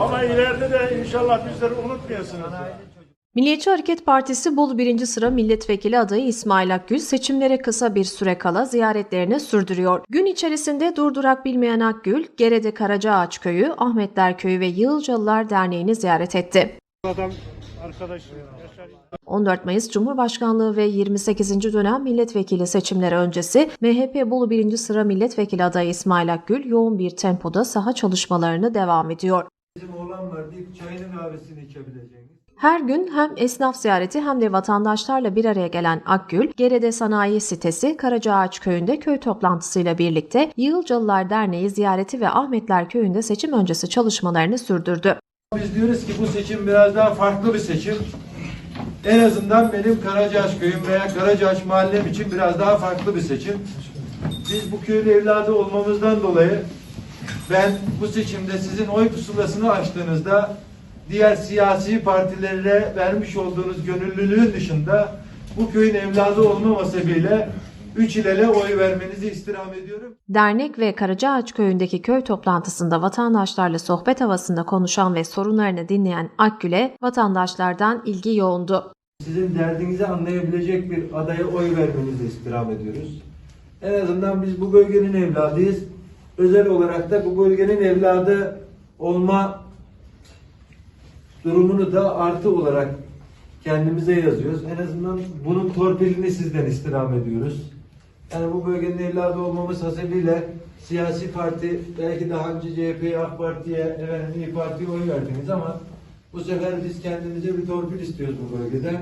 Ama ileride de inşallah bizleri unutmayasınız. Milliyetçi Hareket Partisi Bolu 1. sıra milletvekili adayı İsmail Akgül seçimlere kısa bir süre kala ziyaretlerini sürdürüyor. Gün içerisinde durdurak bilmeyen Akgül, Gerede Karacaağaç Köyü, Ahmetler Köyü ve Yığılcalılar Derneği'ni ziyaret etti. Adam arkadaş Yaşar 14 Mayıs Cumhurbaşkanlığı ve 28. dönem milletvekili seçimleri öncesi MHP Bolu 1. sıra milletvekili adayı İsmail Akgül yoğun bir tempoda saha çalışmalarını devam ediyor. Bizim oğlan var deyip çayını kahvesini içebileceğiniz. Her gün hem esnaf ziyareti hem de vatandaşlarla bir araya gelen Akgül, Gerede Sanayi Sitesi Karacaağaç Köyü'nde köy toplantısıyla birlikte Yığılcalılar Derneği ziyareti ve Ahmetler Köyü'nde seçim öncesi çalışmalarını sürdürdü. Biz diyoruz ki bu seçim biraz daha farklı bir seçim. En azından benim Karacaağaç köyüm veya Karacaağaç mahallem için biraz daha farklı bir seçim. Biz bu köyün evladı olmamızdan dolayı ben bu seçimde sizin oy pusulasını açtığınızda diğer siyasi partilere vermiş olduğunuz gönüllülüğün dışında bu köyün evladı olma sebebiyle üç ilele oy vermenizi istirham ediyorum. Dernek ve Karacaağaç Köyü'ndeki köy toplantısında vatandaşlarla sohbet havasında konuşan ve sorunlarını dinleyen Akgül'e vatandaşlardan ilgi yoğundu. Sizin derdinizi anlayabilecek bir adaya oy vermenizi istirham ediyoruz. En azından biz bu bölgenin evladıyız. Özel olarak da bu bölgenin evladı olma durumunu da artı olarak kendimize yazıyoruz. En azından bunun torpilini sizden istirham ediyoruz. Yani bu bölgenin evladı olmamız hasebiyle siyasi parti belki daha önce CHP'ye, AK Parti'ye, efendim İYİ Parti'ye oy verdiniz ama bu sefer biz kendimize bir torpil istiyoruz bu bölgeden.